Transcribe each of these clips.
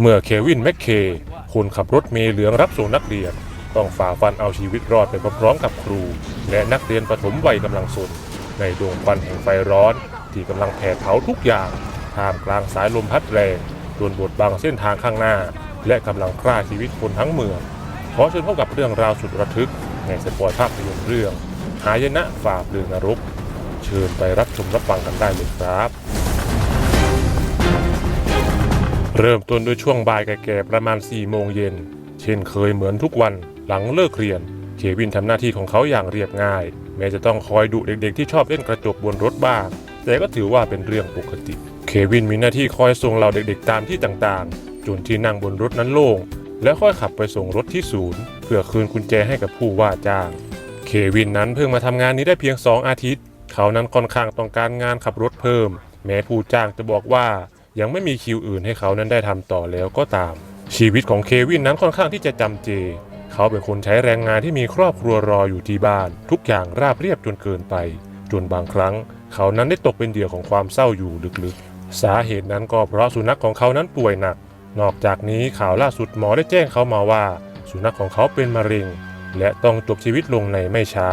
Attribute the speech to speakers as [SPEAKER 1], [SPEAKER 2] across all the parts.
[SPEAKER 1] เมื่อเควินแมคเค คนขับรถเมล์เหลืองรับส่งนักเรียน ต้องฝ่าฟันเอาชีวิตรอดไปพร้อมๆกับครู และนักเรียนประถมวัยกำลังสนในดวงควันแห่งไฟร้อน ที่กำลังแผดเผาทุกอย่างท่ามกลางสายลมพัดแรงจนบดบังเส้นทางข้างหน้า และกำลังฆ่าชีวิตคนทั้งเมืองขอเชิญพบกับเรื่องราวสุดระทึก ในสปอยภาพยนตร์เรื่อง หายนะฝ่าเพลิงนรก เชิญไปรับชมรับฟังกันได้เลยครับ เริ่มต้นด้วยช่วงบ่ายแก่ๆประมาณ 4 โมงเย็น เช่นเคยเหมือนทุกวันหลังเลิกเรียน เควินทำหน้าที่ของเขาอย่างเรียบง่าย แม้จะต้องคอยดุเด็กๆที่ชอบเล่นกระจกบนรถบ้าง แต่ก็ถือว่าเป็นเรื่องปกติ เควินมีหน้าที่คอยส่งเหล่าเด็กๆตามที่ต่างๆ จนที่นั่งบนรถนั้นโล่ง แล้วค่อยขับไปส่งรถที่ศูนย์ เพื่อคืนกุญแจให้กับผู้ว่าจ้าง เควินนั้นเพิ่งมาทำงานนี้ได้เพียง 2 อาทิตย์ เขานั้นค่อนข้างต้องการงานขับรถเพิ่ม แม้ผู้จ้างจะบอกว่า ยังไม่มีคิวอื่นให้เขานั้นได้ทำต่อแล้วก็ตาม ชีวิตของเควินนั้นค่อนข้างที่จะจำเจ เขาเป็นคนใช้แรงงานที่มีครอบครัวรออยู่ที่บ้าน ทุกอย่างราบเรียบจนเกินไป จนบางครั้ง เขานั้นได้ตกเป็นเหยื่อของความเศร้าอยู่ลึกๆ สาเหตุนั้นก็เพราะสุนัขของเขานั้นป่วยหนัก นอกจากนี้ข่าวล่าสุดหมอได้แจ้งเขามาว่า สุนัขของเขาเป็นมะเร็ง และต้องจบชีวิตลงในไม่ช้า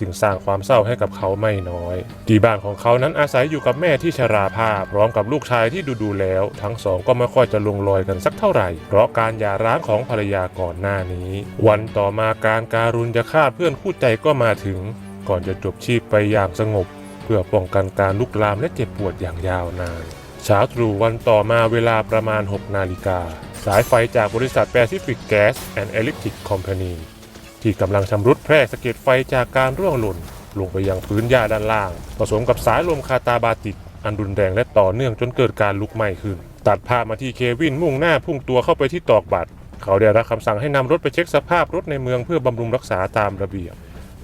[SPEAKER 1] สิ่งสร้างความเศร้าให้กับเขาไม่น้อย ที่บ้านของเขานั้นอาศัยอยู่กับแม่ที่ชราภาพ พร้อมกับลูกชายที่ดูดูแล้ว ทั้งสองก็ไม่ค่อยจะลงรอยกันสักเท่าไหร่ เพราะการหย่าร้างของภรรยาก่อนหน้านี้ วันต่อมาการการุณจะฆ่าเพื่อนคู่ใจก็มาถึง ก่อนจะจบชีพไปอย่างสงบ เพื่อป้องกันการลุกลามและเจ็บปวดอย่างยาวนานเช้าตรู่วันต่อมาเวลาประมาณ 6 นาฬิกา สายไฟจากบริษัท Pacific Gas and Electric Company ที่กำลังชำรุดแพร่สะเก็ดไฟจากการร่วงหล่น ลงไปยังพื้นหญ้าด้านล่าง ผสมกับสายลมคาตาบาติกอันรุนแรงและต่อเนื่องจนเกิดการลุกไหม้ขึ้น ตัดภาพมาที่เควินมุ่งหน้าพุ่งตัวเข้าไปที่ตอกบัตร เขาได้รับคำสั่งให้นำรถไปเช็คสภาพรถในเมืองเพื่อบำรุงรักษาตามระเบียบ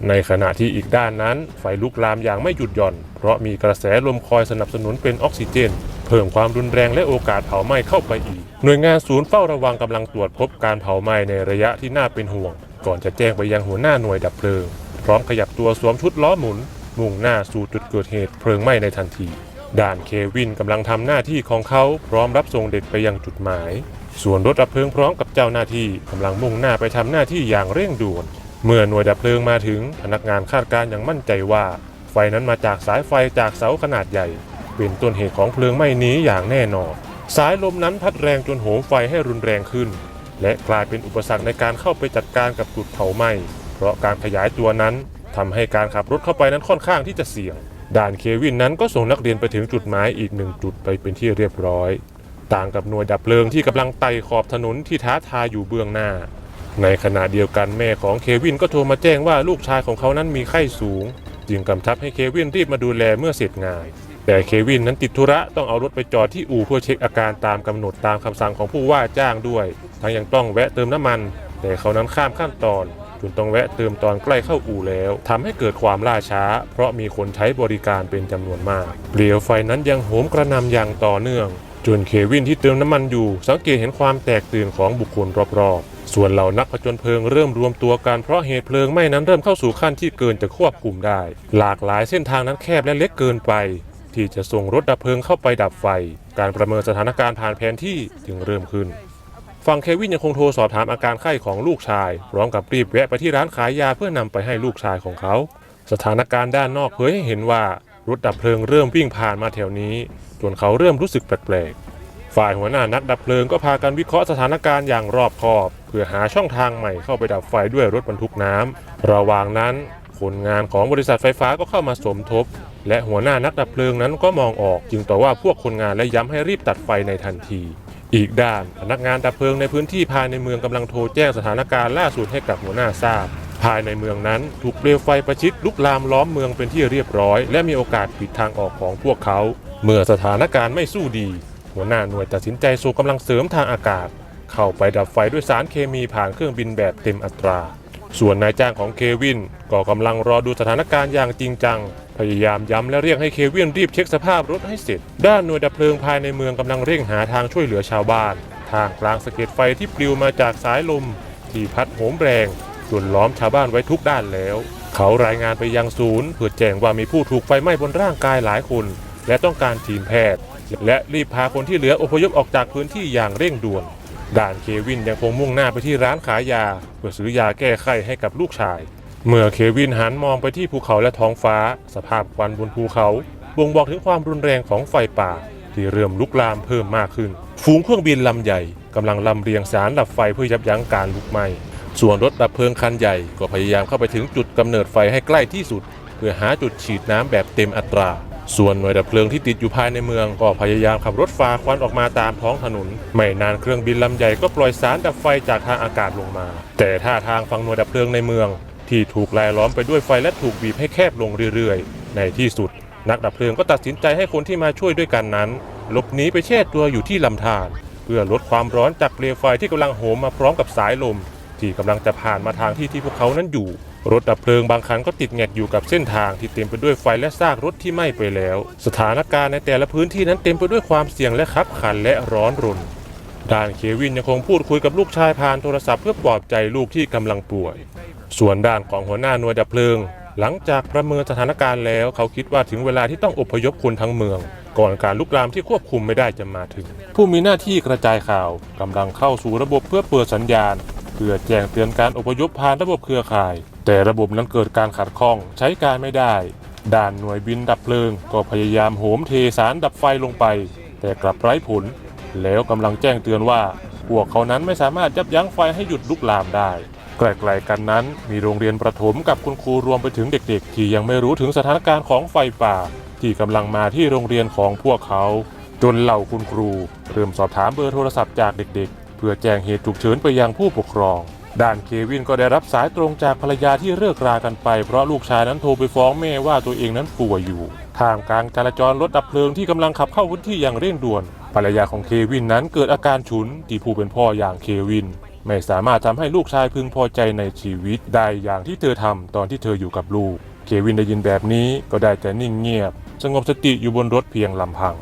[SPEAKER 1] ในขณะที่อีกด้านนั้น ไฟลุกลามอย่างไม่หยุดหย่อน เพราะมีกระแสลมคอยสนับสนุนเป็นออกซิเจน เพิ่มความรุนแรงและโอกาสเผาไหม้เข้าไปอีก หน่วยงานศูนย์เฝ้าระวังกำลังตรวจพบการเผาไหม้ในระยะที่น่าเป็นห่วง ก่อนจะแจ้งไปยังหัวหน้าหน่วยดับเพลิง พร้อมขยับตัวสวมชุดล้อหมุน มุ่งหน้าสู่จุดเกิดเหตุเพลิงไหม้ในทันที ด่านเควินกำลังทำหน้าที่ของเขาพร้อมรับส่งเด็กไปยังจุดหมาย ส่วนรถดับเพลิงพร้อมกับเจ้าหน้าที่กำลังมุ่งหน้าไปทำหน้าที่อย่างเร่งด่วน เมื่อหน่วยดับเพลิงมาถึงพนักงานคาดการณ์อย่างมั่นใจว่า ไฟนั้นมาจากสายไฟจากเสาขนาดใหญ่ เป็นต้นเหตุของเพลิงไหม้นี้อย่างแน่นอนสายลมนั้นพัดแรงจนโหมไฟให้รุนแรงขึ้น และกลายเป็นอุปสรรคในการเข้าไปจัดการกับจุดเผาไหม้เพราะการขยายตัวนั้นทำให้การขับรถเข้าไปนั้นค่อนข้างที่จะเสี่ยง ด่านเควินนั้นก็ส่งนักเรียนไปถึงจุดหมายอีกหนึ่งจุดไปเป็นที่เรียบร้อย ต่างกับหน่วยดับเพลิงที่กำลังไต่ขอบถนนที่ท้าทายอยู่เบื้องหน้า ในขณะเดียวกันแม่ของเควินก็โทรมาแจ้งว่าลูกชายของเขานั้นมีไข้สูง จึงกำชับให้เควินรีบมาดูแลเมื่อเสร็จงาน แต่เควินนั้นติดธุระต้องเอารถไปจอดที่อู่เพื่อเช็คอาการตามกำหนดตามคำสั่งของผู้ว่าจ้างด้วย ทั้งยังต้องแวะเติมน้ำมัน แต่เขานั้นข้ามขั้นตอนจนต้องแวะเติมตอนใกล้เข้าอู่แล้วทำให้เกิดความล่าช้า เพราะมีคนใช้บริการเป็นจำนวนมาก เปลวไฟนั้นยังโหมกระนำอย่างต่อเนื่อง จนเควินที่เติมน้ำมันอยู่ สังเกตเห็นความแตกตื่นของบุคคลรอบๆ ส่วนเหล่านักผจญเพลิงเริ่มรวมตัวกันเพราะเหตุเพลิงไหม้นั้นเริ่มเข้าสู่ขั้นที่เกินจะควบคุมได้ หลากหลายเส้นทางนั้นแคบและเล็กเกินไป ที่จะส่งรถดับเพลิงเข้าไปดับไฟ การประเมินสถานการณ์ผ่านแผนที่จึงเริ่มขึ้นฝั่งเควินยังคงโทรสอบถามอาการไข้ของลูกชาย พร้อมกับรีบแวะไปที่ร้านขายยาเพื่อนำไปให้ลูกชายของเขา สถานการณ์ด้านนอกเผยให้เห็นว่ารถดับเพลิงเริ่มวิ่งผ่านมาแถวนี้ จนเขาเริ่มรู้สึกแปลกๆ ฝ่ายหัวหน้านักดับเพลิงก็พากันวิเคราะห์สถานการณ์อย่างรอบคอบ เพื่อหาช่องทางใหม่เข้าไปดับไฟด้วยรถบรรทุกน้ำระหว่างนั้น คนงานของบริษัทไฟฟ้าก็เข้ามาสมทบ และหัวหน้านักดับเพลิงนั้นก็มองออก จึงต่อว่าพวกคนงานและย้ำให้รีบตัดไฟในทันที อีกด้านพนักงานดับเพลิงในพื้นที่ภายในเมืองกำลังโทรแจ้งสถานการณ์ล่าสุดให้กับหัวหน้าทราบ ภายในเมืองนั้นถูกเปลวไฟประชิดลุกลามล้อมเมืองเป็นที่เรียบร้อย และมีโอกาสปิดทางออกของพวกเขา เมื่อสถานการณ์ไม่สู้ดี หัวหน้าหน่วยตัดสินใจส่งกำลังเสริมทางอากาศ เข้าไปดับไฟด้วยสารเคมีผ่านเครื่องบินแบบเต็มอัตรา ส่วนนายจ้างของเควินก็กำลังรอดูสถานการณ์อย่างจริงจัง พยายามย้ำและเรียกให้เควินรีบเช็คสภาพรถให้เสร็จ ด้านหน่วยดับเพลิงภายในเมืองกำลังเร่งหาทางช่วยเหลือชาวบ้าน ทางกลางสะเก็ดไฟที่ปลิวมาจากสายลม ที่พัดโหมแรงจนล้อมชาวบ้านไว้ทุกด้านแล้ว เขารายงานไปยังศูนย์เพื่อแจ้งว่ามีผู้ถูกไฟไหม้บนร่างกายหลายคน และต้องการทีมแพทย์ และรีบพาคนที่เหลืออพยพออกจากพื้นที่อย่างเร่งด่วน ด่านเควินยังคงมุ่งหน้าไปที่ร้านขายยา เพื่อซื้อยาแก้ไข้ให้กับลูกชาย เมื่อเควินหันมองไปที่ภูเขาและท้องฟ้า สภาพควันบนภูเขาบ่งบอกถึงความรุนแรงของไฟป่า ที่เริ่มลุกลามเพิ่มมากขึ้น ฝูงเครื่องบินลำใหญ่กำลังลำเลียงสารดับไฟเพื่อยับยั้งการลุกไหม้ส่วนรถดับเพลิงคันใหญ่ก็พยายามเข้าไปถึงจุดกำเนิดไฟให้ใกล้ที่สุด เพื่อหาจุดฉีดน้ำแบบเต็มอัตรา ส่วนหน่วยดับเพลิงที่ติดอยู่ภายในเมืองก็พยายามขับรถฟ้าควันออกมาตามท้องถนน ไม่นานเครื่องบินลำใหญ่ก็ปล่อยสารดับไฟจากทางอากาศลงมา แต่ท่าทางฝั่งหน่วยดับเพลิงในเมือง ที่ถูกลายล้อมไปด้วยไฟและถูกบีบให้แคบลงเรื่อยๆ ในที่สุด นักดับเพลิงก็ตัดสินใจให้คนที่มาช่วยด้วยกันนั้นหลบหนีไปแช่ตัวอยู่ที่ลำธารเพื่อลดความร้อนจากเปลวไฟที่กำลังโหมมาพร้อมกับสายลม ที่กำลังจะผ่านมาทางที่ที่พวกเขานั้นอยู่ รถดับเพลิงบางคันก็ติดแงกอยู่กับเส้นทางที่เต็มไปด้วยไฟและซากรถที่ไหม้ไปแล้ว สถานการณ์ในแต่ละพื้นที่นั้นเต็มไปด้วยความเสี่ยงและคับขันและร้อนรนด้านเควินยังคงพูดคุยกับลูกชายผ่านโทรศัพท์เพื่อปลอบใจลูกที่กำลังป่วย ส่วนด้านของหัวหน้าหน่วยดับเพลิง หลังจากประเมินสถานการณ์แล้ว เขาคิดว่าถึงเวลาที่ต้องอพยพคนทั้งเมือง ก่อนการลุกลามที่ควบคุมไม่ได้จะมาถึง ผู้มีหน้าที่กระจายข่าวกำลังเข้าสู่ระบบเพื่อเปิดสัญญาณ เพื่อแจ้งเตือนการอพยพผ่านระบบเครือข่าย แต่ระบบนั้นเกิดการขัดข้องใช้การไม่ได้ด้านหน่วยบินดับเพลิง ก็พยายามโหมเทสารดับไฟลงไป แต่กลับไร้ผล แล้วกำลังแจ้งเตือนว่าพวกเขานั้นไม่สามารถยับยั้งไฟให้หยุดลุกลามได้ใกล้ๆกันนั้น มีโรงเรียนประถมกับคุณครูรวมไปถึงเด็กๆ ที่ยังไม่รู้ถึงสถานการณ์ของไฟป่า ที่กำลังมาที่โรงเรียนของพวกเขา จนเหล่าคุณครู เริ่มสอบถามเบอร์โทรศัพท์จากเด็กๆ เพื่อแจ้งเหตุฉุกเฉินไปยังผู้ปกครอง ด้านเควินก็ได้รับสายตรงจากภรรยาที่เลิกรากันไป เพราะลูกชายนั้นโทรไปฟ้องแม่ว่าตัวเองนั้นป่วยอยู่ท่ามกลางจราจรรถดับเพลิงที่กำลังขับเข้าพื้นที่อย่างเร่งด่วน ภรรยาของเควินนั้นเกิดอาการฉุนที่ผู้เป็นพ่ออย่างเควิน ไม่สามารถทำให้ลูกชายพึงพอใจในชีวิตได้อย่างที่เธอทำตอนที่เธออยู่กับลูก เควินได้ยินแบบนี้ก็ได้แต่นิ่งเงียบ สงบสติอยู่บนรถเพียงลำพัง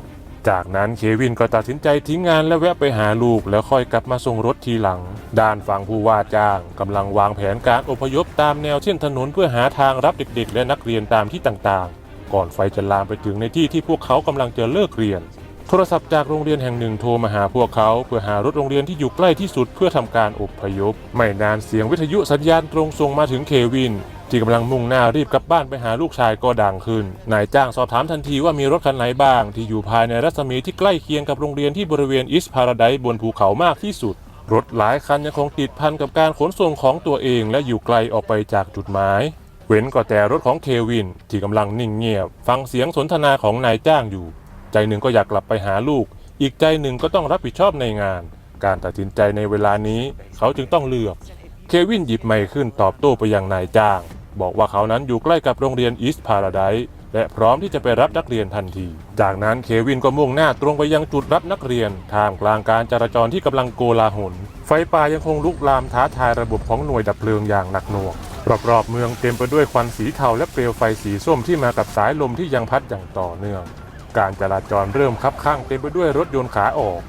[SPEAKER 1] จากนั้นเควินก็ตัดสินใจทิ้งงานและแวะไปหาลูกแล้วค่อยกลับมาส่งรถทีหลัง ด้านฝั่งผู้ว่าจ้างกำลังวางแผนการอพยพตามแนวเส้นถนนเพื่อหาทางรับเด็ก ๆ และนักเรียนตามที่ต่างๆ ก่อนไฟจะลามไปถึงในที่ที่พวกเขากำลังจะเลิกเรียน โทรศัพท์จากโรงเรียนแห่งหนึ่งโทรมาหาพวกเขาเพื่อหารถโรงเรียนที่อยู่ใกล้ที่สุดเพื่อทำการอพยพ ไม่นานเสียงวิทยุสัญญาณตรงส่งมาถึงเควิน ที่กำลังมุ่งหน้ารีบกลับบ้านไปหาลูกชายก็ดังขึ้น นายจ้างสอบถามทันทีว่ามีรถคันไหนบ้าง ที่อยู่ภายในรัศมีที่ใกล้เคียงกับโรงเรียนที่บริเวณอิสพาราไดบนภูเขามากที่สุด รถหลายคันยังคงติดพันกับการขนส่งของตัวเอง และอยู่ไกลออกไปจากจุดหมาย เว้นก็แต่รถของเควิน ที่กำลังนิ่งเงียบ ฟังเสียงสนทนาของนายจ้างอยู่ ใจหนึ่งก็อยากกลับไปหาลูก อีกใจหนึ่งก็ต้องรับผิดชอบในงาน การตัดสินใจในเวลานี้ เขาจึงต้องเลือก เควินหยิบไมค์ขึ้นตอบโต้ไปยังนายจ้าง บอกว่าเขานั้นอยู่ใกล้กับโรงเรียนอีสต์พาราไดและพร้อมที่จะไปรับนักเรียนทันที จากนั้นเควินก็มุ่งหน้าตรงไปยังจุดรับนักเรียนท่ามกลางการจราจรที่กำลังโกลาหล ไฟป่ายังคงลุกลามท้าทายระบบของหน่วยดับเพลิงอย่างหนักหน่วง รอบๆเมืองเต็มไปด้วยควันสีเทาและเปลวไฟสีส้มที่มากับสายลมที่ยังพัดอย่างต่อเนื่อง การจราจรเริ่มคับข้างเต็มไปด้วยรถยนต์ขาออก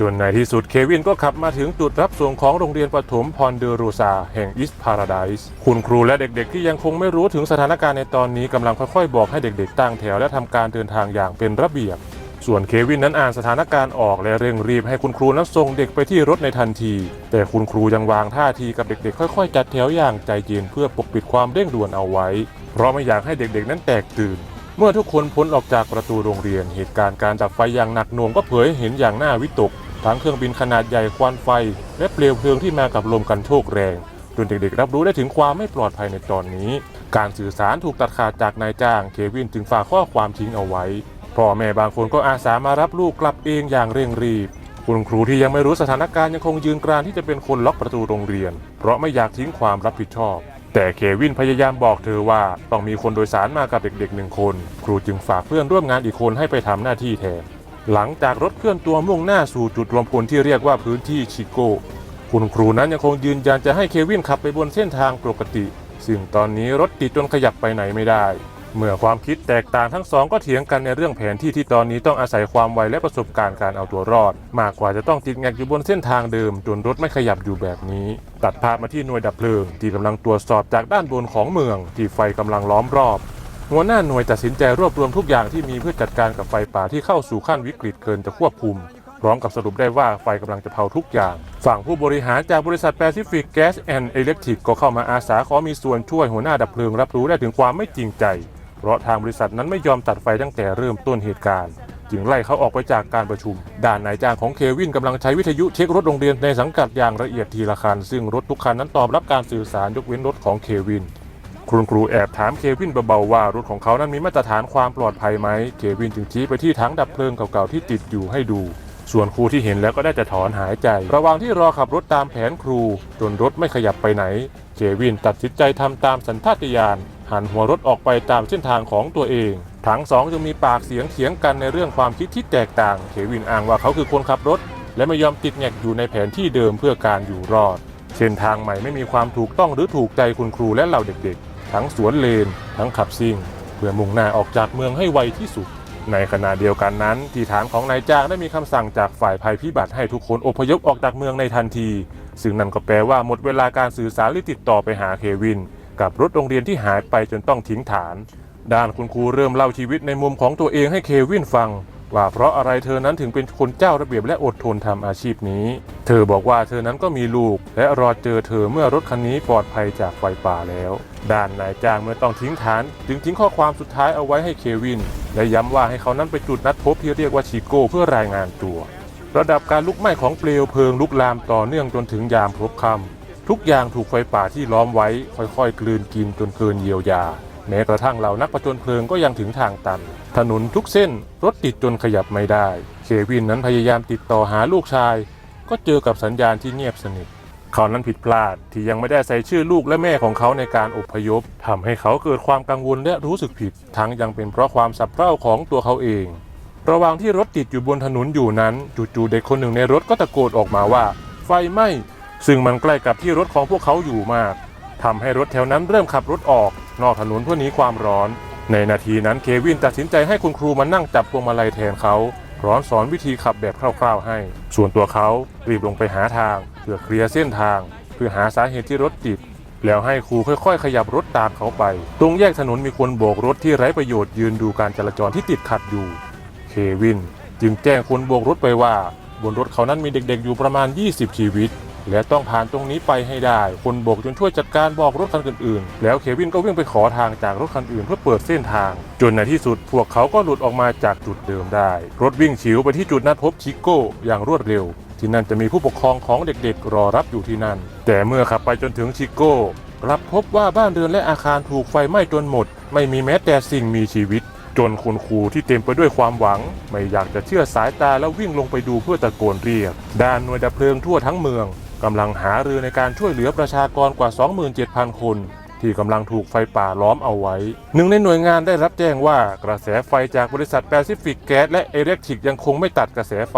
[SPEAKER 1] จนในที่สุดเควินก็ขับมาถึงจุดรับส่งของโรงเรียนประถมพรเดอรูซาแห่งอิสพาราไดส์คุณครูและเด็กๆ ที่ยังคงไม่รู้ถึงสถานการณ์ในตอนนี้กำลังค่อยๆ บอกให้เด็กๆ ตั้งแถวและทำการเดินทางอย่างเป็นระเบียบ ส่วนเควินนั้นอ่านสถานการณ์ออกและเร่งรีบให้คุณครูนั้นส่งเด็กไปที่รถในทันที แต่คุณครูยังวางท่าทีกับเด็กๆ ค่อยๆ จัดแถวอย่างใจเย็นเพื่อปกปิดความเร่งด่วนเอาไว้ เพราะไม่อยากให้เด็กๆ นั้นแตกตื่นเมื่อทุกคนพ้นออกจากประตูโรงเรียน เหตุการณ์การดับไฟอย่างหนักหน่วงก็เผยเห็นอย่างน่าวิตก ทั้งเครื่องบินขนาดใหญ่ควันไฟ และเปลวเพลิงที่มากับลมกันโชกแรงจนเด็กๆรับรู้ได้ถึงความไม่ปลอดภัยในตอนนี้ การสื่อสารถูกตัดขาดจากนายจ้าง เควินจึงฝากข้อความทิ้งเอาไว้พ่อแม่บางคนก็อาสามารับลูกกลับเองอย่างเร่งรีบ คุณครูที่ยังไม่รู้สถานการณ์ยังคงยืนกรานที่จะเป็นคนล็อกประตูโรงเรียน เพราะไม่อยากทิ้งความรับผิดชอบ แต่เควินพยายามบอกเธอว่าต้องมีคนโดยสารมากับเด็กๆหนึ่งคน ครูจึงฝากเพื่อนร่วมงานอีกคนให้ไปทำหน้าที่แทน หลังจากรถเคลื่อนตัวมุ่งหน้าสู่จุดรวมพลที่เรียกว่าพื้นที่ชิโก้คุณครูนั้นยังคงยืนยันจะให้เควินขับไปบนเส้นทางปกติ ซึ่งตอนนี้รถติดจนขยับไปไหนไม่ได้ เมื่อความคิดแตกต่างทั้งสองก็เถียงกันในเรื่องแผนที่ที่ตอนนี้ต้องอาศัยความไวและประสบการณ์การเอาตัวรอด มากกว่าจะต้องติดแงกอยู่บนเส้นทางเดิมจนรถไม่ขยับอยู่แบบนี้ ตัดภาพมาที่หน่วยดับเพลิง ที่กำลังตรวจสอบจากด้านบนของเมือง ที่ไฟกำลังล้อมรอบ หัวหน้าหน่วยตัดสินใจรวบรวมทุกอย่างที่มีเพื่อจัดการกับไฟป่าที่เข้าสู่ขั้นวิกฤตเกินจะควบคุม พร้อมกับสรุปได้ว่าไฟกำลังจะเผาทุกอย่าง ฝั่งผู้บริหารจากบริษัทแปซิฟิกแก๊สแอนด์อิเล็กทริกก็เข้ามาอาสาขอมีส่วนช่วยหัวหน้าดับเพลิงรับรู้ได้ถึงความไม่จริงใจ เพราะทางบริษัทนั้นไม่ยอมตัดไฟตั้งแต่เริ่มต้นเหตุการณ์จึงไล่เขาออกไปจากการประชุม ด้านนายจ้างของเควินกำลังใช้วิทยุเช็ครถโรงเรียนในสังกัดอย่างละเอียดทีละคัน ซึ่งรถทุกคันนั้นตอบรับการสื่อสารยกเว้นรถของเควิน คุณครูแอบถามเควินเบาๆว่ารถของเขานั้นมีมาตรฐานความปลอดภัยไหม เควินจึงชี้ไปที่ถังดับเพลิงเก่าๆที่ติดอยู่ให้ดู ส่วนครูที่เห็นแล้วก็ได้แต่ถอนหายใจ ระหว่างที่รอขับรถตามแผนครู จนรถไม่ขยับไปไหน เควินตัดสินใจทำตามสัญชาตญาณหันหัวรถออกไปตามเส้นทางของตัวเองทั้งสองจึงมีปากเสียงเถียงกันในเรื่องความคิดที่แตกต่าง เควินอ้างว่าเขาคือคนขับรถ และไม่ยอมติดแงกอยู่ในแผนที่เดิมเพื่อการอยู่รอด เส้นทางใหม่ไม่มีความถูกต้องหรือถูกใจคุณครูและเหล่าเด็กๆ ทั้งสวนเลน ทั้งขับซิ่ง เพื่อมุ่งหน้าออกจากเมืองให้ไวที่สุด ในขณะเดียวกันนั้น ที่ฐานของนายจ้างได้มีคำสั่งจากฝ่ายภัยพิบัติให้ทุกคนอพยพออกจากเมืองในทันที ซึ่งนั่นก็แปลว่าหมดเวลาการสื่อสารหรือติดต่อไปหาเควิน กับรถโรงเรียนที่หายไปจนต้องทิ้งฐาน ด้านคุณครูเริ่มเล่าชีวิตในมุมของตัวเองให้เควินฟัง ว่าเพราะอะไรเธอนั้นถึงเป็นคนเจ้าระเบียบและอดทนทำอาชีพนี้ เธอบอกว่าเธอนั้นก็มีลูก และรอเจอเธอเมื่อรถคันนี้ปลอดภัยจากไฟป่าแล้ว ด้านนายจ้างเมื่อต้องทิ้งฐาน จึงทิ้งข้อความสุดท้ายเอาไว้ให้เควิน และย้ำว่าให้เขานั้นไปจุดนัดพบที่เรียกว่าชิโก้เพื่อรายงานตัว ระดับการลุกไหม้ของเปลวเพลิงลุกลามต่อเนื่องจนถึงยามพบค่ำทุกอย่างถูกไฟป่าที่ล้อมไว้ ค่อยๆ กลืนกินจนเกินเยียวยา แม้กระทั่งเหล่านักประจนเพลิงก็ยังถึงทางตัน ถนนทุกเส้นรถติดจนขยับไม่ได้ เควินนั้นพยายามติดต่อหาลูกชาย ก็เจอกับสัญญาณที่เงียบสนิทเขานั้นผิดพลาดที่ยังไม่ได้ใส่ชื่อลูกและแม่ของเขาในการอพยพทำให้เขาเกิดความกังวลและรู้สึกผิด ทั้งยังเป็นเพราะความสับเพร่าของตัวเขาเอง ระหว่างที่รถติดอยู่บนถนนอยู่นั้นจู่ๆเด็กคนหนึ่งในรถก็ตะโกนออกมาว่า ไฟไหม้ซึ่งมันใกล้กับที่รถของพวกเขาอยู่มาก ทำให้รถแถวนั้นเริ่มขับรถออก นอกถนนเพื่อหนีความร้อน ในนาทีนั้นเควินตัดสินใจให้คุณครูมานั่งจับพวงมาลัยแทนเขาพร้อมสอนวิธีขับแบบคร่าว ๆ ให้ ส่วนตัวเขารีบลงไปหาทาง เพื่อเคลียร์เส้นทาง เพื่อหาสาเหตุที่รถติด แล้วให้ครูค่อย ๆ ขยับรถตามเขาไป ตรงแยกถนนมีคนโบกรถที่ไร้ประโยชน์ยืนดูการจราจรที่ติดขัดอยู่ เควินจึงแจ้งคนโบกรถไปว่า บนรถเขานั้นมีเด็กๆอยู่ประมาณ 20 ชีวิต และต้องผ่านตรงนี้ไปให้ได้ คนโบกจนช่วยจัดการบอกรถคันอื่นๆ แล้วเควินก็วิ่งไปขอทางจากรถคันอื่นเพื่อเปิดเส้นทาง จนในที่สุดพวกเขาก็หลุดออกมาจากจุดเดิมได้ รถวิ่งฉิวไปที่จุดนัดพบชิโก้อย่างรวดเร็ว ที่นั่นจะมีผู้ปกครองของเด็กๆ รอรับอยู่ที่นั่น แต่เมื่อขับไปจนถึงชิโก้กลับพบว่าบ้านเรือนและอาคารถูกไฟไหม้จนหมด ไม่มีแม้แต่สิ่งมีชีวิต จนคุณครูที่เต็มไปด้วยความหวัง ไม่อยากจะเชื่อสายตาแล้ววิ่งลงไปดูเพื่อตะโกนเรียกด้านหน่วยดับเพลิงทั่วทั้งเมือง กำลังหารือในการช่วยเหลือประชากรกว่า 27,000 คน ที่กำลังถูกไฟป่าล้อมเอาไว้ หนึ่งในหน่วยงานได้รับแจ้งว่ากระแสไฟจากบริษัทแปซิฟิกแก๊สและเอเล็กทริกยังคงไม่ตัดกระแสไฟ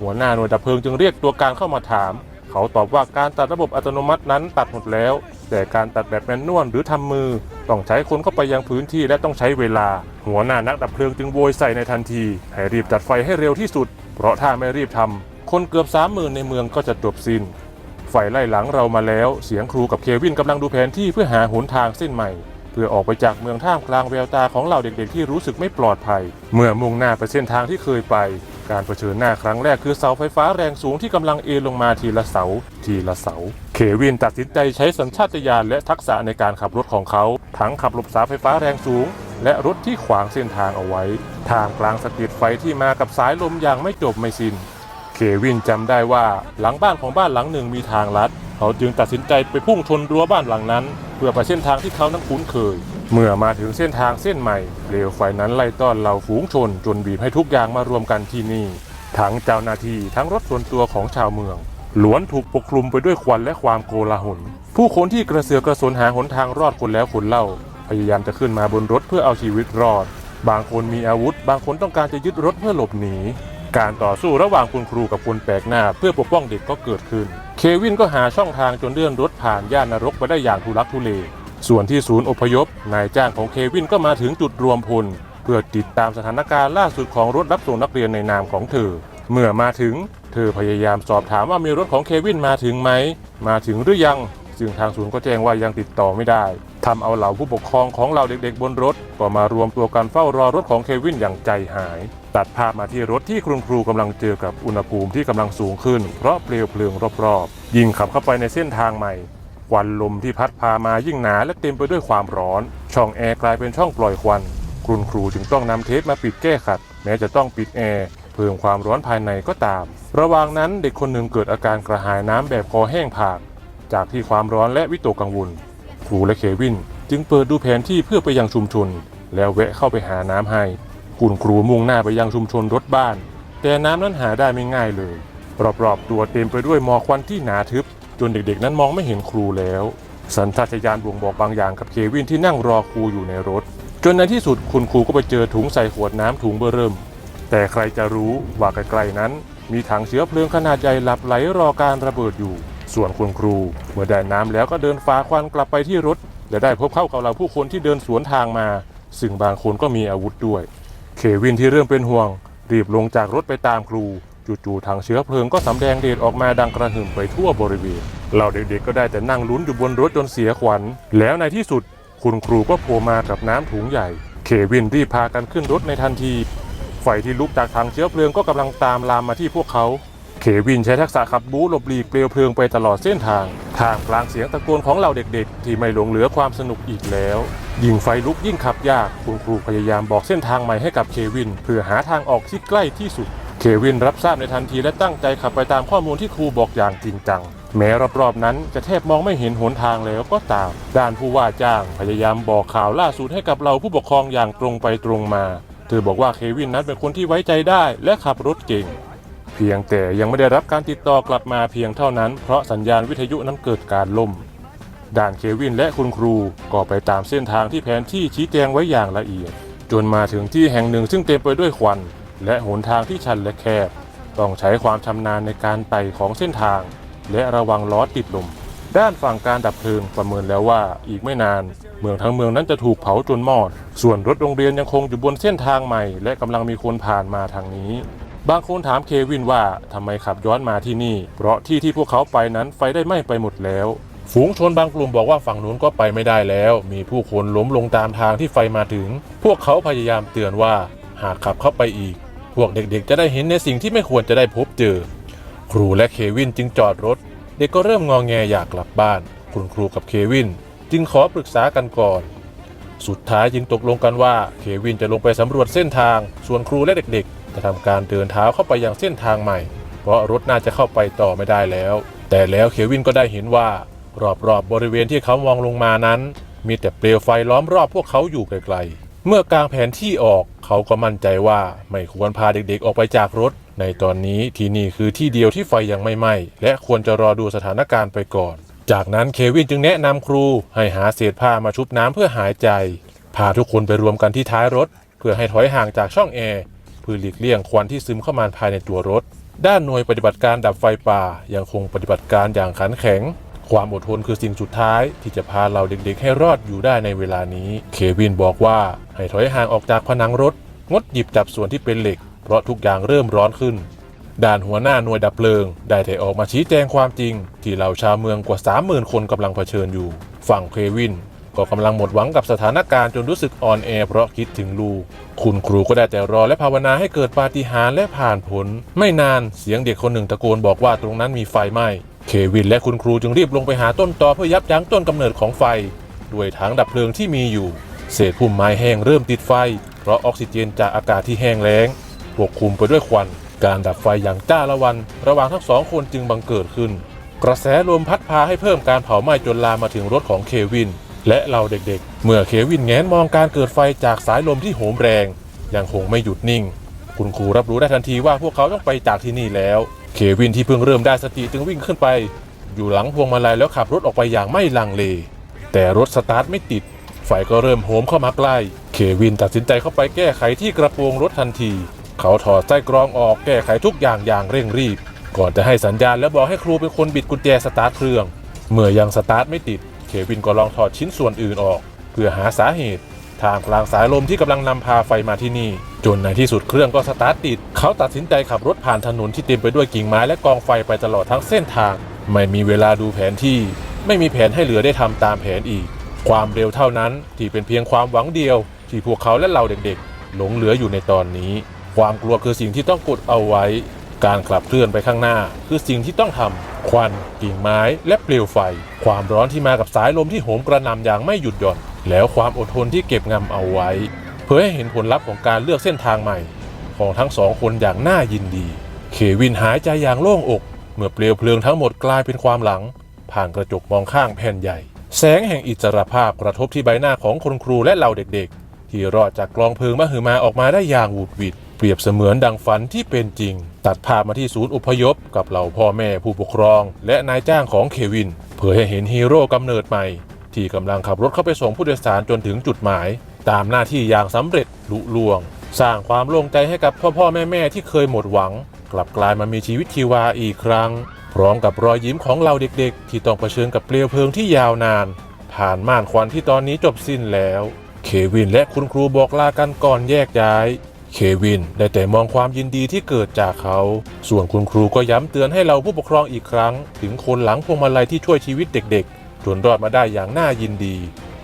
[SPEAKER 1] หัวหน้าหน่วยดับเพลิงจึงเรียกตัวการเข้ามาถาม เขาตอบว่าการตัดระบบอัตโนมัตินั้นตัดหมดแล้ว แต่การตัดแบบแมนนวลหรือทำมือ ต้องใช้คนเข้าไปยังพื้นที่และต้องใช้เวลา หัวหน้านักดับเพลิงจึงโวยใส่ในทันที ให้รีบตัดไฟให้เร็วที่สุด เพราะถ้าไม่รีบทำคนเกือบสามหมื่นในเมืองก็จะจบสิ้น ไฟไล่หลังเรามาแล้ว เสียงครูกับเควินกำลังดูแผนที่เพื่อหาหนทางเส้นใหม่ เพื่อออกไปจากเมืองท่ามกลางแววตาของเหล่าเด็กๆที่รู้สึกไม่ปลอดภัย เมื่อมุ่งหน้าไปเส้นทางที่เคยไป การเผชิญหน้าครั้งแรกคือเสาไฟฟ้าแรงสูงที่กำลังเอนลงมาทีละเสา ทีละเสา เควินตัดสินใจใช้สัญชาตญาณและทักษะในการขับรถของเขา ทั้งขับหลบเสาไฟฟ้าแรงสูง และรถที่ขวางเส้นทางเอาไว้ท่ามกลางสะเก็ดไฟที่มากับสายลมอย่างไม่จบไม่สิ้น เควินจำได้ว่าหลังบ้านของบ้านหลังหนึ่งมีทางลัด เขาจึงตัดสินใจไปพุ่งชนรั้วบ้านหลังนั้น เพื่อไปเส้นทางที่เขานั้นคุ้นเคย เมื่อมาถึงเส้นทางเส้นใหม่เปลวไฟนั้นไล่ต้อนเหล่าฝูงชน จนบีบให้ทุกอย่างมารวมกันที่นี่ ทั้งเจ้าหน้าที่ทั้งรถส่วนตัวของชาวเมืองล้วนถูกปกคลุมไปด้วยควันและความโกลาหลผู้คนที่กระเสือกกระสนหาหนทางรอดคนแล้วคนเล่า พยายามจะขึ้นมาบนรถเพื่อเอาชีวิตรอด บางคนมีอาวุธ บางคนต้องการจะยึดรถเพื่อหลบหนี การต่อสู้ระหว่างคุณครูกับคนแปลกหน้า เพื่อปกป้องเด็กก็เกิดขึ้น เควินก็หาช่องทางจนเลื่อนรถผ่านย่านนรกไปได้อย่างทุลักทุเล ส่วนที่ศูนย์อพยพ นายจ้างของเควินก็มาถึงจุดรวมพล เพื่อติดตามสถานการณ์ล่าสุดของรถรับส่งนักเรียนในนามของเธอ เมื่อมาถึง เธอพยายามสอบถามว่ามีรถของเควินมาถึงไหม มาถึงหรือยัง ซึ่งทางศูนย์ก็แจ้งว่ายังติดต่อไม่ได้ทำเอาเหล่าผู้ปกครองของเหล่าเด็กๆบนรถ ก็มารวมตัวกันเฝ้ารอรถของเควินอย่างใจหาย ตัดภาพมาที่รถที่คุณครูกำลังเจอกับอุณหภูมิที่กำลังสูงขึ้น เพราะเปลวเพลิงรอบๆ ยิ่งขับเข้าไปในเส้นทางใหม่ควันลมที่พัดพามายิ่งหนาและเต็มไปด้วยความร้อน ช่องแอร์กลายเป็นช่องปล่อยควัน คุณครูจึงต้องนำเทปมาปิดแก้ขัด แม้จะต้องปิดแอร์เพิ่มความร้อนภายในก็ตาม ระหว่างนั้นเด็กคนหนึ่งเกิดอาการกระหายน้ำแบบคอแห้งผาก จากที่ความร้อนและวิตกกังวล ครูและเควิน จึงเปิดดูแผนที่เพื่อไปยังชุมชน แล้วแวะเข้าไปหาน้ำให้ คุณครูมุ่งหน้าไปยังชุมชนรถบ้าน แต่น้ำนั้นหาได้ไม่ง่ายเลย รอบๆตัวเต็มไปด้วยหมอกควันที่หนาทึบ จนเด็กๆ นั้นมองไม่เห็นครูแล้ว สัญชาตญาณบ่งบอกบางอย่างกับเควินที่นั่งรอครูอยู่ในรถ จนในที่สุดคุณครูก็ไปเจอถุงใส่ขวดน้ำถุงเบอร์เริ่ม แต่ใครจะรู้ว่าไกลๆนั้น มีถังเชื้อเพลิงขนาดใหญ่หลับไหลรอการระเบิดอยู่ ส่วนคุณครู เมื่อได้น้ำแล้วก็เดินฟ้าควันกลับไปที่รถและได้พบเข้ากับเราผู้คนที่เดินสวนทางมา ซึ่งบางคนก็มีอาวุธด้วย เควินที่เริ่มเป็นห่วง รีบลงจากรถไปตามครู จู่ๆถังเชื้อเพลิงก็สำแดงเดชออกมาดังกระหึ่มไปทั่วบริเวณเราเด็กๆก็ได้แต่นั่งลุ้นอยู่บนรถจนเสียขวัญ แล้วในที่สุด คุณครูก็โผล่มากับน้ำถุงใหญ่ เควินรีบพากันขึ้นรถในทันที ไฟที่ลุกจากถังเชื้อเพลิงก็กำลังตามลามมาที่พวกเขา เควินใช้ทักษะขับบู๊หลบหลีกเปลวเพลิงไปตลอดเส้นทางท่ามกลางเสียงตะโกนของเหล่าเด็กๆ ที่ไม่หลงเหลือความสนุกอีกแล้ว ยิ่งไฟลุกยิ่งขับยากคุณครูพยายามบอกเส้นทางใหม่ให้กับเควิน เพื่อหาทางออกที่ใกล้ที่สุด เควินรับทราบในทันทีและตั้งใจขับไปตามข้อมูลที่ครูบอกอย่างจริงจัง แม้รอบๆนั้นจะแทบมองไม่เห็นหนทางแล้วก็ตาม ด้านผู้ว่าจ้างพยายามบอกข่าวล่าสุดให้กับเราผู้ปกครองอย่างตรงไปตรงมา เธอบอกว่าเควินนั้นเป็นคนที่ไว้ใจได้และขับรถเก่ง พียงแต่ยังไม่ได้รับการติดต่อกลับมาเพียงเท่านั้น เพราะสัญญาณวิทยุนั้นเกิดการล่ม ด่านเควินและคุณครูก็ไปตามเส้นทางที่แผนที่ชี้แจงไว้อย่างละเอียด จนมาถึงที่แห่งหนึ่งซึ่งเต็มไปด้วยควัน และหนทางที่ชันและแคบ ต้องใช้ความชำนาญในการไต่ของเส้นทาง และระวังล้อติดลม ด้านฝั่งการดับเพลิงประเมินแล้วว่าอีกไม่นาน เมืองทั้งเมืองนั้นจะถูกเผาจนมอด ส่วนรถโรงเรียนยังคงอยู่บนเส้นทางใหม่ และกำลังมีคนผ่านมาทางนี้ บางคนถามเควินว่าทำไมขับย้อนมาที่นี่ เพราะที่ที่พวกเขาไปนั้นไฟได้ไหม้ไปหมดแล้ว ฝูงชนบางกลุ่มบอกว่าฝั่งนู้นก็ไปไม่ได้แล้ว มีผู้คนล้มลงตามทางที่ไฟมาถึง พวกเขาพยายามเตือนว่า หากขับเข้าไปอีก พวกเด็กๆ จะได้เห็นในสิ่งที่ไม่ควรจะได้พบเจอ ครูและเควินจึงจอดรถ เด็กก็เริ่มงอแงอยากกลับบ้าน คุณครูกับเควิน จึงขอปรึกษากันก่อนสุดท้ายจึงตกลงกันว่า เควินจะลงไปสำรวจเส้นทาง ส่วนครูและเด็กๆ จะทำการเดินเท้าเข้าไปยังเส้นทางใหม่ เพราะรถน่าจะเข้าไปต่อไม่ได้แล้ว แต่แล้วเควินก็ได้เห็นว่ารอบๆบบริเวณที่เขามองลงมานั้น มีแต่เปลวไฟล้อมรอบพวกเขาอยู่ไกลๆ เมื่อกางแผนที่ออกเขาก็มั่นใจว่าไม่ควรพาเด็กๆออกไปจากรถ ในตอนนี้ที่นี่คือที่เดียวที่ไฟยังไม่ไหม้และควรจะรอดูสถานการณ์ไปก่อน จากนั้นเควินจึงแนะนำครูให้หาเศษผ้ามาชุบน้ำเพื่อหายใจ พาทุกคนไปรวมกันที่ท้ายรถ เพื่อให้ถอยห่างจากช่องแอร์ พื่อหลีกเลี่ยงควันที่ซึมเข้ามาภายในตัวรถ ด้านหน่วยปฏิบัติการดับไฟป่ายังคงปฏิบัติการอย่างขันแข็ง ความอดทนคือสิ่งสุดท้าย ที่จะพาเราเด็กๆ ให้รอดอยู่ได้ในเวลานี้ เควินบอกว่าให้ถอยห่างออกจากผนังรถ งดหยิบจับส่วนที่เป็นเหล็ก เพราะทุกอย่างเริ่มร้อนขึ้นด่านหัวหน้าหน่วยดับเพลิง ได้แต่ออกมาชี้แจงความจริง ที่เหล่าชาวเมืองกว่า 30,000 คนกำลังเผชิญอยู่ ฝั่งเควิน ก็กำลังหมดหวังกับสถานการณ์จนรู้สึกอ่อนแอเพราะคิดถึงลูก คุณครูก็ได้แต่รอและภาวนาให้เกิดปาฏิหาริย์และผ่านผล ไม่นานเสียงเด็กคนหนึ่งตะโกนบอกว่าตรงนั้นมีไฟไหม้เควินและคุณครูจึงรีบลงไปหาต้นตอเพื่อยับยั้งต้นกำเนิดของไฟ ด้วยถังดับเพลิงที่มีอยู่ เศษพุ่มไม้แห้งเริ่มติดไฟ เพราะออกซิเจนจากอากาศที่แห้งแล้งปกคลุมไปด้วยควัน การดับไฟอย่างจ้าละวัน ระหว่างทั้งสองคนจึงบังเกิดขึ้น กระแสลมพัดพาให้เพิ่มการเผาไหม้จนลามมาถึงรถของเควิน และเราเด็กๆ เมื่อเควินแงนมองการเกิดไฟจากสายลมที่โหมแรง ยังคงไม่หยุดนิ่ง คุณครูรับรู้ได้ทันทีว่าพวกเขาต้องไปจากที่นี่แล้ว เควินที่เพิ่งเริ่มได้สติจึงวิ่งขึ้นไป อยู่หลังพวงมาลัยแล้วขับรถออกไปอย่างไม่ลังเล แต่รถสตาร์ทไม่ติด ไฟก็เริ่มโหมเข้ามาใกล้ เควินตัดสินใจเข้าไปแก้ไขที่กระโปรงรถทันที เขาถอดไส้กรองออกแก้ไขทุกอย่างอย่างเร่งรีบ ก่อนจะให้สัญญาณและบอกให้ครูเป็นคนบิดกุญแจสตาร์ทเครื่อง เมื่อยังสตาร์ทไม่ติด เควินก็ลองถอดชิ้นส่วนอื่นออก เพื่อหาสาเหตุท่ามกลางสายลมที่กำลังนำพาไฟมาที่นี่ จนในที่สุดเครื่องก็สตาร์ทติด เขาตัดสินใจขับรถผ่านถนนที่เต็มไปด้วยกิ่งไม้และกองไฟไปตลอดทั้งเส้นทาง ไม่มีเวลาดูแผนที่ ไม่มีแผนให้เหลือได้ทำตามแผนอีก ความเร็วเท่านั้นที่เป็นเพียงความหวังเดียว ที่พวกเขาและเราเด็กๆ หลงเหลืออยู่ในตอนนี้ ความกลัวคือสิ่งที่ต้องกดเอาไว้ การขับเคลื่อนไปข้างหน้า คือสิ่งที่ต้องทำควันกิ่งไม้และเปลวไฟ ความร้อนที่มากับสายลมที่โหมกระหน่ำอย่างไม่หยุดหย่อน แล้วความอดทนที่เก็บงำเอาไว้ เพื่อให้เห็นผลลัพธ์ของการเลือกเส้นทางใหม่ ของทั้งสองคนอย่างน่ายินดี เควินหายใจอย่างโล่งอก เมื่อเปลวเพลิงทั้งหมดกลายเป็นความหลัง ผ่านกระจกมองข้างแผ่นใหญ่ แสงแห่งอิสรภาพกระทบที่ใบหน้าของคุณครูและเหล่าเด็ก ๆ ที่รอดจากกลองเพลิงมหึมาออกมาได้อย่างหวุดหวิด เปรียบเสมือนดังฝันที่เป็นจริง ตัดภาพมาที่ศูนย์อพยพ กับเหล่าพ่อแม่ผู้ปกครอง และนายจ้างของเควินเพื่อให้เห็นฮีโร่กำเนิดใหม่ ที่กำลังขับรถเข้าไปส่งผู้โดยสารจนถึงจุดหมาย ตามหน้าที่อย่างสำเร็จลุล่วง สร้างความโล่งใจให้กับพ่อพ่อแม่แม่ที่เคยหมดหวัง กลับกลายมามีชีวิตชีวาอีกครั้ง พร้อมกับรอยยิ้มของเราเด็กๆ ที่ต้องเผชิญกับเปลวเพลิงที่ยาวนาน ผ่านม่านควันที่ตอนนี้จบสิ้นแล้ว เควินและคุณครูบอกลากันก่อนแยกย้าย เควินได้แต่มองความยินดีที่เกิดจากเขา ส่วนคุณครูก็ย้ำเตือนให้เราผู้ปกครองอีกครั้ง ถึงคนหลังพวงมาลัยที่ช่วยชีวิตเด็กๆ จนรอดมาได้อย่างน่ายินดี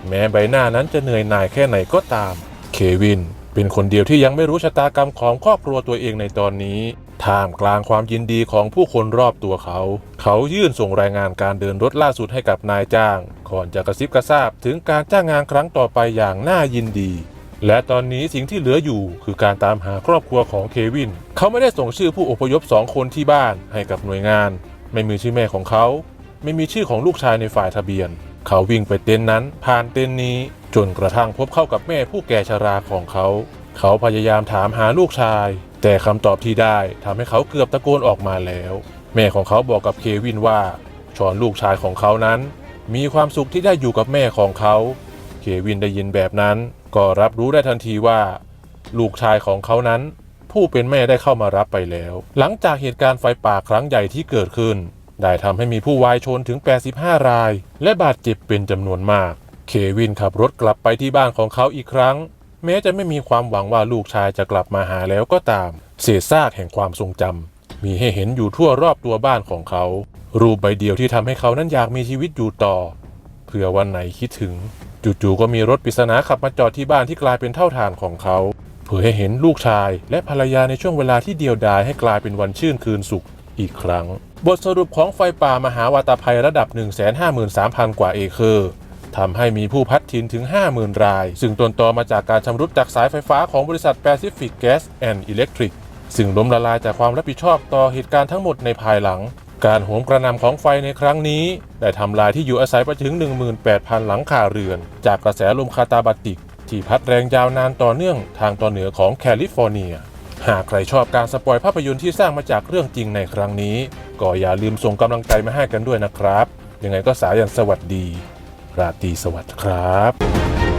[SPEAKER 1] แม้ใบหน้านั้นจะเหนื่อยหน่ายแค่ไหนก็ตาม เควินเป็นคนเดียวที่ยังไม่รู้ชะตากรรมของครอบครัวตัวเองในตอนนี้ ท่ามกลางความยินดีของผู้คนรอบตัวเขา เขายื่นส่งรายงานการเดินรถล่าสุดให้กับนายจ้าง ก่อนจะกระซิบกระซาบถึงการจ้างงานครั้งต่อไปอย่างน่ายินดี และตอนนี้สิ่งที่เหลืออยู่คือการตามหาครอบครัวของเควิน เขาไม่ได้ส่งชื่อผู้อพยพสองคนที่บ้านให้กับหน่วยงาน ไม่มีชื่อแม่ของเขา ไม่มีชื่อของลูกชายในฝ่ายทะเบียน เขาวิ่งไปเต็นท์นั้น ผ่านเต็นท์นี้ จนกระทั่งพบเข้ากับแม่ผู้แก่ชราของเขา เขาพยายามถามหาลูกชาย แต่คำตอบที่ได้ทำให้เขาเกือบตะโกนออกมาแล้ว แม่ของเขาบอกกับเควินว่าชอนลูกชายของเขานั้น มีความสุขที่ได้อยู่กับแม่ของเขา เควินได้ยินแบบนั้น ก็รับรู้ได้ทันทีว่า ลูกชายของเขานั้น ผู้เป็นแม่ได้เข้ามารับไปแล้ว หลังจากเหตุการณ์ไฟป่าครั้งใหญ่ที่เกิดขึ้น ได้ทำให้มีผู้วายชนถึง 85 ราย และบาดเจ็บเป็นจำนวนมาก เควินขับรถกลับไปที่บ้านของเขาอีกครั้ง แม้จะไม่มีความหวังว่าลูกชายจะกลับมาหาแล้วก็ตาม เศษซากแห่งความทรงจำมีให้เห็นอยู่ทั่วรอบตัวบ้านของเขา รูปใบเดียวที่ทำให้เขานั้นอยากมีชีวิตอยู่ต่อเผื่อวันไหนคิดถึง จู่ๆก็มีรถปริศนาขับมาจอดที่บ้านที่กลายเป็นเท่าฐานของเขาเพื่อให้เห็นลูกชาย และภรรยาในช่วงเวลาที่เดียวดายให้กลายเป็นวันชื่นคืนสุขอีกครั้ง บทสรุปของไฟป่ามหาวาตภัยระดับ 153,000 กว่าเอเคอร์ทำให้มีผู้พัดถิ่นถึง 50,000 ราย ซึ่งต้นตอมาจากการชำรุดจากสายไฟฟ้าของบริษัท Pacific Gas and Electric ซึ่งล้มละลายจากความรับผิดชอบต่อเหตุการณ์ทั้งหมดในภายหลัง การโหมกระหน่ำของไฟในครั้งนี้ ได้ทำลายที่อยู่อาศัยไปถึง 18,000 หลังคาเรือน จากกระแสลมคาตาบัติก ที่พัดแรงยาวนานต่อเนื่องทางตอนเหนือของแคลิฟอร์เนีย หากใครชอบการสปอยภาพยนตร์ที่สร้างมาจากเรื่องจริงในครั้งนี้ ก็อย่าลืมส่งกำลังใจมาให้กันด้วยนะครับ ยังไงก็สายันสวัสดี ราตรีสวัสดิ์ครับ